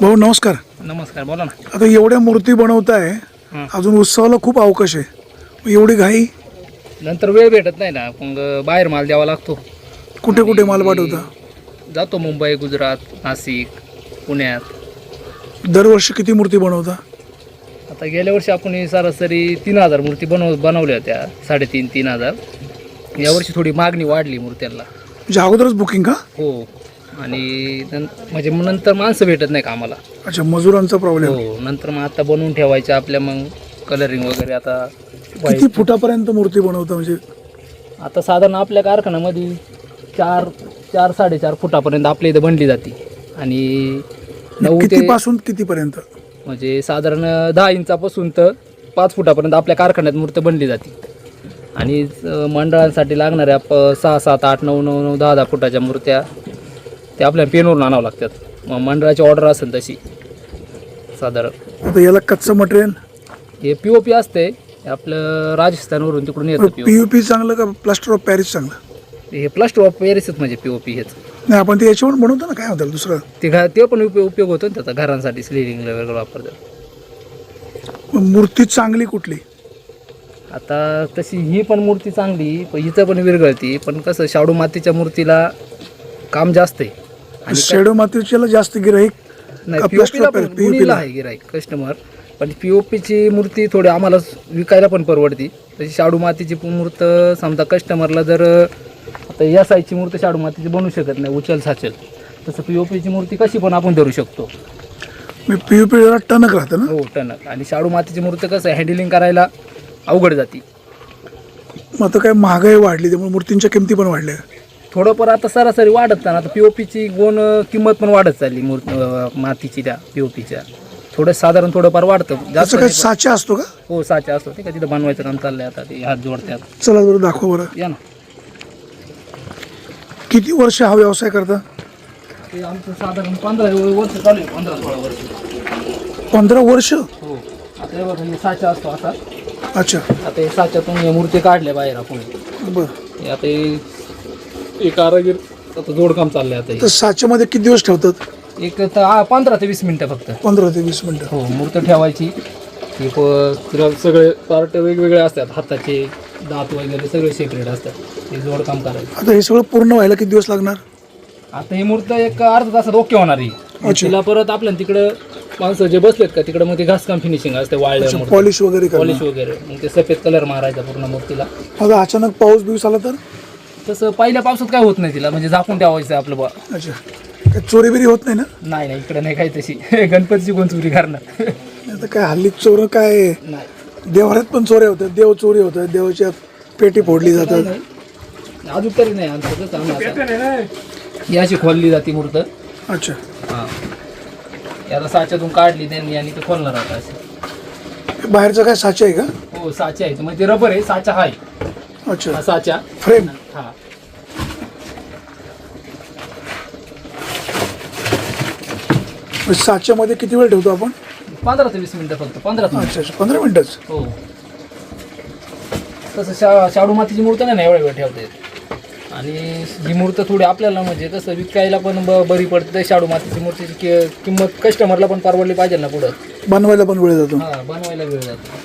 भाऊ नमस्कार. नमस्कार बोला ना. आता एवढ्या मूर्ती बनवताय हं. अजून उत्सवाला खूप अवकाश आहे. मग एवढी घाई? नंतर वेळ भेटत नाही ना मग बाहेर माल द्यावा लागतो. कुठे कुठे माल पाठवता? जातो मुंबई गुजरात नाशिक पुण्यात. दरवर्षी किती मूर्ती बनवता? आता गेल्या वर्षी आपण ही सरासरी तीन हजार मूर्ती बनव बनवल्या होत्या साडेतीन तीन हजार. यावर्षी थोडी मागणी वाढली मूर्त्यांना. म्हणजे अगोदरच बुकिंग का? हो. आणि नं- म्हणजे मग नंतर माणसं भेटत नाही कामाला. अच्छा मजुरांचा प्रॉब्लेम हो नंतर मग आता बनवून ठेवायच्या आपल्या मग कलरिंग वगैरे आता किती फुटापर्यंत मूर्ती बनवता म्हणजे? आता साधारण आपल्या कारखान्यामध्ये चार चार साडेचार फुटापर्यंत आपल्या इथं बनली जाते. आणि नऊ ते किती पासून कितीपर्यंत? म्हणजे साधारण दहा इंचापासून तर पाच फुटापर्यंत आपल्या कारखान्यात मूर्त बनली जाते. आणि अं, मंडळांसाठी लागणाऱ्या प सहा सात आठ नऊ नऊ नऊ दहा दहा फुटाच्या मूर्त्या त्या आपल्याला पेनवरून आणावं लागतात. मग मंडळाची ऑर्डर असेल तशी. साधारण. आता याला कच्चं मटेरियल? हे पी ओ पी असते आपलं राजस्थानवरून तिकडून येतं पी ओ पीयूपी चांगलं का प्लास्टर ऑफ पॅरिस चांगलं? हे प्लास्टर ऑफ पॅरिसच म्हणजे पी ओ पी हेच. नाही आपण ते याच्यावर बनवतो ना काय होतं दुसरं? ते घा ते पण उपयोग उपयोग होतो ना त्याचा घरांसाठी स्लिडिंगला वगैरे वापरतात. मग मूर्ती चांगली कुठली? आता तशी ही पण मूर्ती चांगली पण हिचं पण विरघळती पण कसं शाडू मातीच्या मूर्तीला काम जास्त आहे. शेडो मातीच्याला जास्त गिराईक नाही पीओपीला पण? आहे गिराईक कस्टमर पण पीओपीची मूर्ती थोडी आम्हाला विकायला पण परवडती. तशी शाडू मातीची मूर्त समजा कस्टमरला जर आता या साईजची मूर्त शाडू मातीची बनवू शकत नाही उचल साचल. तसं पीओपीची मूर्ती कशी पण आपण धरू शकतो. मी पीयूपी जरा टणक राहतं ना? हो टणक. आणि शाडू मातीची मूर्ती कसं हँडलिंग करायला अवघड जाती. मग आता काय महागाई वाढली त्यामुळे मूर्तींच्या किमती पण वाढल्या. थोडंफार आता सरासरी वाढत चाललं आता पीओपीची गुण किंमत पण वाढत चालली मूर्त अं, मातीची त्या पीओपीच्या थोडं साधारण थोडंफार वाढतं. जास्त नाही साचा असतो का? हो साच्या असतो. ते का तिथं बनवायचं काम चाललंय आता ते हात जोडतात. चला बरं दाखवा बरं. या ना. किती वर्ष हा व्यवसाय करता? ते आमचं साधारण पंधरा वर्ष चालू आहे पंधरा सोळा वर्ष. पंधरा वर्ष? हो. आता हे बघा हे साचा असतो असा अच्छा. आता हे साच्यातून हे मूर्ती काढल्या बाहेर आपण. बरं. हे आता हे एक कारागीर आता जोडकाम चाललंय आता तर साच्यामध्ये किती दिवस ठेवतात? हे. एक तर हा, पंधरा ते वीस मिनिटं फक्त. पंधरा ते वीस मिनिटं. हो मूर्त ठेवायची. हे प- तिला सगळे पार्ट वेगवेगळे असतात. हाताचे दात वगैरे सगळे सेपरेट असतात. हे जोडकाम करायचं. आता हे सगळं पूर्ण व्हायला किती दिवस लागणार? आता ही मूर्त एक अर्धा तासात ओके होणार ही मग अच्छा. तिला परत आपल्या तिकडं माणसं जे बसलेत का तिकडं मग ते घासकाम फिनिशिंग असते वाळल्या पॉलिश वगैरे पॉलिश करणार वगैरे. मग ते सफेद कलर मारायचा पूर्ण मूर्तीला आता अचानक पाऊस बिऊस आला तर? तसं पहिल्या पावसात काय होत नाही तिला म्हणजे झाकून ठेवायचं आपलं बा. अच्छा. काय चोरी बिरी होत नाही ना? नाही नाही इकडे नाही काही तशी. गणपतीची कोण चोरी करणार? आता काय हल्ली चोर काय? नाही. देवाऱ्यात पण चोऱ्या होतात देव चोरी होतात देवाच्या पेटी फोडली जातात. नाही. अजून तरी नाही आमचं आम्ही आता- ही अशी खोलली जाते मूर्त. अच्छा. हा. याला साच्यातून काढली त्यांनी आणि ते खोलणार आता असे. बाहेरचा काय साचा आहे का? हो साचा आहे. म्हणजे रबर आहे साचा आहे हा अच्छा साचा. फ्रेम. हा. साच्यामध्ये किती वेळ ठेवतो आपण? पंधरा ते वीस मिनिटं फक्त पंधरा ते वीस. अच्छा अच्छा. पंधरा मिनिटच? हो. तसं शा शाडू मातीची मूर्त नाही ना एवढ्या वेळ ठेवता येत? आणि ही मूर्त थोडी आपल्याला म्हणजे कसं विकायला पण ब- बरी पडते शाडू मातीची मूर्तीची कि- किंमत कस्टमरला पण परवडली पाहिजे ना पुढं. बनवायला पण वेळ जातो. हा बनवायला वेळ जातो.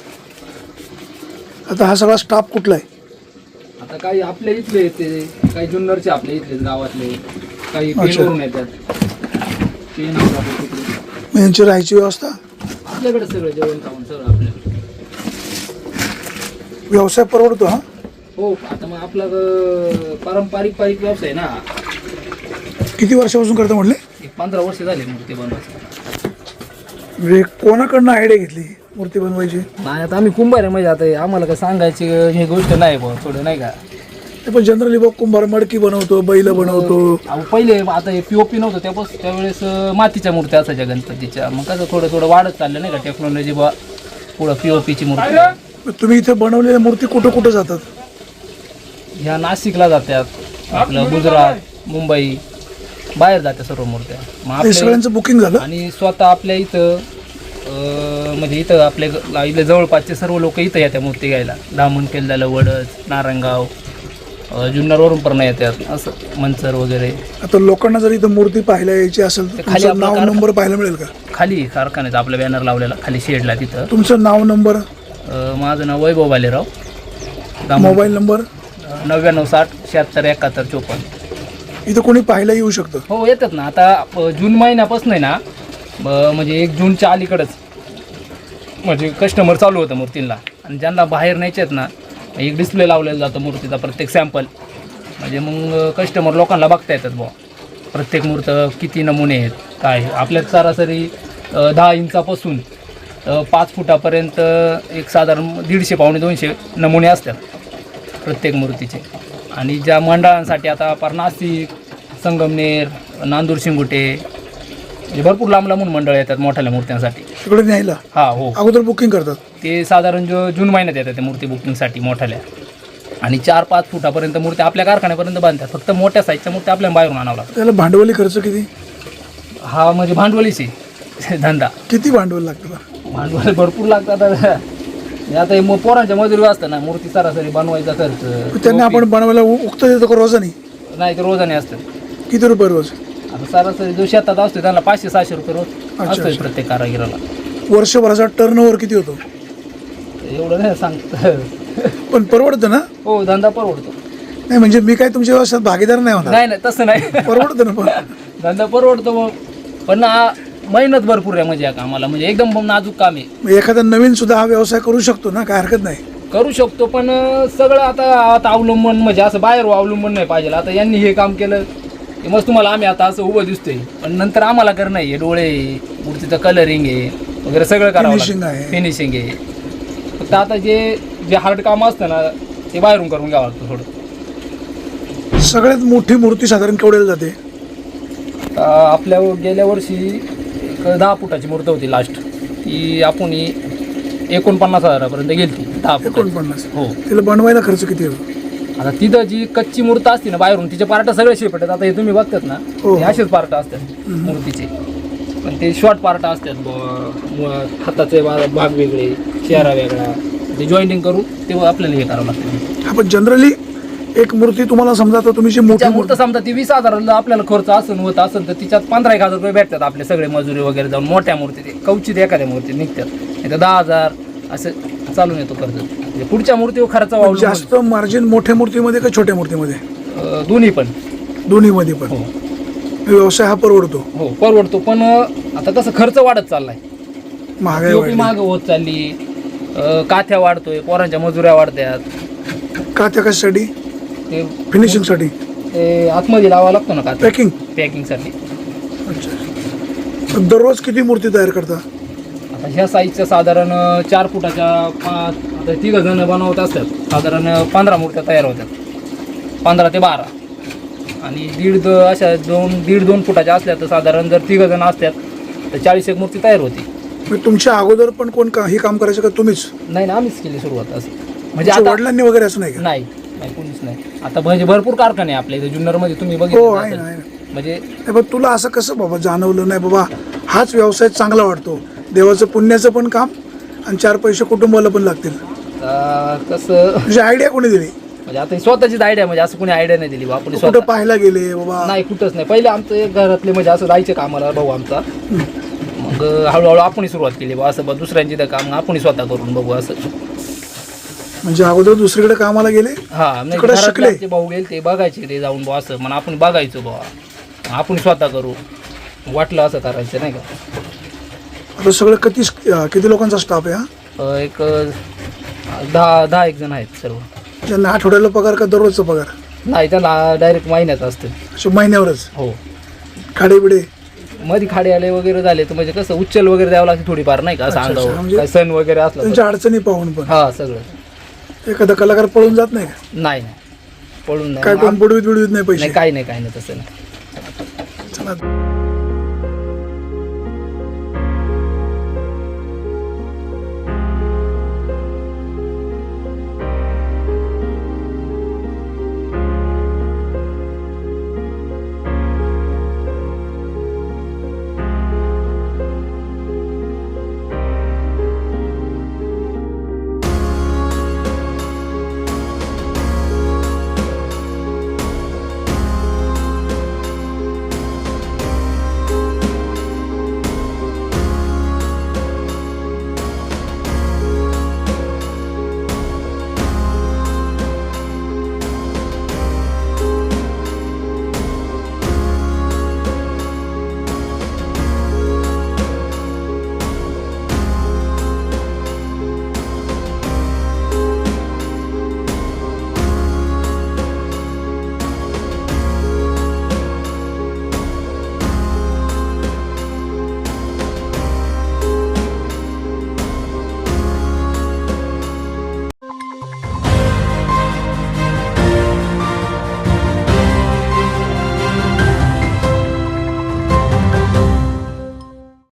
आता हा सगळा स्टाफ कुठला आहे? आता काही आपल्या इथले येते काही जुन्नरचे आपल्या इथले गावातले काही. पेनवरून येतात. पेन असतात आपल्या तिकडे. मग यांची राहायची व्यवस्था? आपल्याकडे सगळं जेवण खाऊन सगळं आपल्याकडे. व्यवसाय परवडतो हा? हो आता मग आपला अं, पारंपरिक पारिक व्यवसाय आहे ना. किती वर्षापासून करता म्हटले? एक पंधरा वर्ष झाले मूर्ती बनवायचं. म्हणजे कोणाकडनं आयडिया घेतली? मूर्ती बनवायची. नाही आता आम्ही कुंभार आहे म्हणजे आता हे आम्हाला काय सांगायची हे गोष्ट नाही बुवा थोडं नाही का? ते पण जनरली बघ कुंभार मडकी बनवतो बैल बनवतो. अहो, पहिले आता हे पीओपी नव्हतं त्यापासून त्यावेळेस अं, मातीच्या मूर्त्या असायच्या गणपतीच्या. मग कसं थोडं थोडं वाढत चाललं नाही का टेक्नॉलॉजी बा पुढं पीओपीची मूर्ती. मग तुम्ही इथे बनवलेल्या मूर्ती कुठं कुठं जातात? ह्या नाशिकला जातात आपलं गुजरात मुंबई. बाहेर जात्या सर्व मूर्त्या. मग आपल्या सगळ्यांचं बुकिंग झालं? आणि स्वतः आपल्या इथं अं, म्हणजे इथं आपल्या ग- इथले जवळपासचे सर्व लोक इथं येतात मूर्ती घ्यायला. दामण केलदाला वडद नारंगाव अ, जुन्नरवरून पण येतात. असं मंचर वगैरे. आता लोकांना जर इथं मूर्ती पाहायला यायची असेल तर खाली तुमचं आपलं नाव कार- नंबर पाहायला मिळेल का? खाली कारखान्यात आपला बॅनर लावलेला खाली शेडला तिथं. तुमचं नाव नंबर? अ, माझं नाव वैभव बालेराव. Mobile number? नव्याण्णव साठ शहात्तर एकाहत्तर चोपन्न. इथं कोणी पाहायला येऊ शकतं? हो येतात ना. आता अ, जून महिन्यापासून आहे ना म्हणजे एक जूनच्या अलीकडंच. म्हणजे कस्टमर चालू होतं मूर्तींना. आणि ज्यांना बाहेर न्यायचे आहेत ना एक डिस्प्ले लावलेला जातो मूर्तीचा प्रत्येक सॅम्पल म्हणजे मग कस्टमर लोकांना बघता येतात बुवा. प्रत्येक मूर्त किती नमुने आहेत काय आपल्यात सरासरी दहा इंचापासून पाच फुटापर्यंत एक साधारण दीडशे पावणे दोनशे नमुने असतात प्रत्येक मूर्तीचे. आणि ज्या मंडळांसाठी आता आपण नाशिक संगमनेर नांदूर शिंगुटे म्हणजे भरपूर लांब लांबून मंडळ येतात मोठ्या मूर्त्यांसाठी. तिकडे न्यायला? हा हो. अगोदर बुकिंग करतात? ते साधारण जो जून महिन्यात येतात त्या मूर्ती बुकिंगसाठी मोठ्याल्या. आणि चार पाच फुटापर्यंत मूर्ती आपल्या कारखान्यापर्यंत बांधतात. फक्त मोठ्या साईजच्या मूर्ती आपल्याला बाहेरून आणावं लागतात त्याला भांडवली खर्च किती? हा म्हणजे भांडवलीची. धंदा. किती भांडवल लागतं? भांडवल भरपूर लागतात आता. मग पोरांच्या मजुरी असतं ना. मूर्ती सरासरी बनवायचा खर्च. त्यांना आपण बनवायला उक्त देतो का रोजानी? नाही तर रोजाने असतं. किती रुपये रोज? आता सरासरी जो शेतात असतो त्यांना पाचशे सहाशे रुपये रोज असतोय अच्छा. प्रत्येक कारागिराला. वर्षभराचा टर्न ओव्हर किती होतो? एवढं नाही सांगत. पण परवडतं ना? हो धंदा परवडतो. नाही म्हणजे मी काय तुमच्या व्यवसायात भागीदार नाही होणार. नाही नाही तसं नाही. परवडतं ना पण? धंदा परवडतो मग. पण मेहनत भरपूर आहे म्हणजे या कामाला. म्हणजे एकदम नाजूक काम आहे. एखादा नवीन सुद्धा हा व्यवसाय करू शकतो ना? काय हरकत नाही. करू शकतो पण सगळं आता आता अवलंबन म्हणजे असं बाहेर अवलंबन नाही पाहिजे. आता यांनी हे काम केलं मग तुम्हाला आम्ही आता असं उभं दिसतोय. पण नंतर आम्हाला करणं आहे डोळे मूर्तीचं कलरिंग आहे वगैरे सगळं करावं Finishing आहे. फिनिशिंग आहे. फक्त आता जे जे हार्ड काम असतं ना ते बाहेरून करून घ्यावं लागतं थोडं. सगळ्यात मोठी मूर्ती साधारण केवढ्याला जाते? आता आपल्या गेल्या वर्षी एक दहा फुटाची मूर्त होती लास्ट ती आपण ही एकोणपन्नास हजारापर्यंत गेली ती दहा फुट एकोणपन्नास. हो. तिला बनवायला खर्च किती येतो आता तिथं जी कच्ची मूर्त असते ना बाहेरून तिचे पार्ट सगळे शेप येतात आता हे तुम्ही बघतात ना हो. हे असेच पार्ट असतात मूर्तीचे. पण ते शॉर्ट पार्ट असतात ब- म- हाताचे बा- भाग वेगळे चेहरा वेगळा. ते जॉईंटिंग करू ते आपल्याला हे करावं लागतं. हा पण जनरली एक मूर्ती तुम्हाला समजा तर तुम्ही जी मोठी त्या मूर्ती मूर्त समजा ती वीस हजाराला आपल्याला खर्च असून होत असेल तर तिच्यात पंधरा एक हजार रुपये भेटतात आपले सगळे मजुरी वगैरे जाऊन. मोठ्या मूर्ती ते कवचित एखाद्या मूर्ती निघतात. नाही तर दहा हजार असं चालून येतो खर्च. म्हणजे पुढच्या मूर्तीवर खर्च जास्त मार्जिन मोठ्या मूर्तीमध्ये का छोट्या मूर्तीमध्ये? अं, दोन्ही पण. दोन्हीमध्ये पण. हो. व्यवसाय हा परवडतो. हो परवडतो पण अं, आता कसं खर्च वाढत चाललाय. महागाई पीओपी वाढली. माग होत चालली. अं, काथ्या वाढतोय पोरांच्या मजुऱ्या वाढत्यात. का त्या कशासाठी? ते फिनिशिंगसाठी ते आतमध्ये लावा लागतो ना काथ्या? पॅकिंग पॅकिंगसाठी अच्छा. दररोज किती मूर्ती तयार करता? आता ह्या साईजच्या साधारण अं, चार फुटाच्या पाच आता तिघ जण बनवत असतात. साधारण पंधरा मूर्त्या तयार होतात पंधरा ते बारा. आणि दीड द अशा दोन दीड दोन फुटाच्या असल्या तर साधारण जर तिघ जण असतात तर चाळीस एक मूर्ती तयार होती. मग तुमच्या अगोदर पण कोण का हे काम करायचं का तुम्हीच? नाही ना आम्हीच केली सुरुवात असं म्हणजे तुमच्या आता वडिलांनी वगैरे असं नाही का? नाही नाही कोणीच नाही. आता म्हणजे भरपूर कारखाने आहे आपल्या इथे. जुन्नरमध्ये तुम्ही हो बघितलं आहे. ना आहे ना. म्हणजे नाही पण तुला असं कसं बाबा जाणवलं नाही बाबा? हाच व्यवसाय चांगला वाटतो. देवाचं पुण्याचं पण काम आणि चार पैसे कुटुंबाला पण लागतील. आता कसं? आयडिया कोणी दिली? म्हणजे आता ही स्वतःचीच आयडिया म्हणजे असं कोणी आयडिया नाही दिली बा आपण कुठं स्वतः पाहायला गेले बाबा? नाही कुठंच नाही. पहिले आमचं एक घरातले म्हणजे असं जायचे कामाला भाऊ आमचा. मग हळूहळू आपण सुरुवात केली बा असं बा दुसऱ्यांची तर काम आपण स्वतः करून बघू असं. म्हणजे अगोदर दुसरीकडे कामाला गेले? हा नाही तिकडं घरातले शिकले? आमचे भाऊ गेले ते बघायचे ते जाऊन बा असं म्हणून आपण बघायचो बा. आपण स्वतः करू. वाटलं असं करायचं नाही का? आता सगळं किती किती लोकांचा स्टाफ आहे हा? अं, एक दहा दहा एक जण आहेत सर्व. ज्यांना आठवड्याला पगार का दररोजचा पगार? नाही त्याला डायरेक्ट महिन्यात असतं असे महिन्यावरच? हो. खाडेबिडे मध्ये खाडे आले वगैरे झाले तर म्हणजे कसं उच्चल वगैरे द्यावं लागते थोडीफार नाही का असं अच्छा, अच्छा. अंगावर म्हणजे- काय सण वगैरे असला तर. त्यांच्या अडचणी पाहून पण. हा सगळं. एखादा कलाकार पळून जात नाही का? नाही नाही. पळून काय नाही कोण बुडवीत बुडवीत नाही पैसे? काही नाही काही नाही तसं नाही. चला.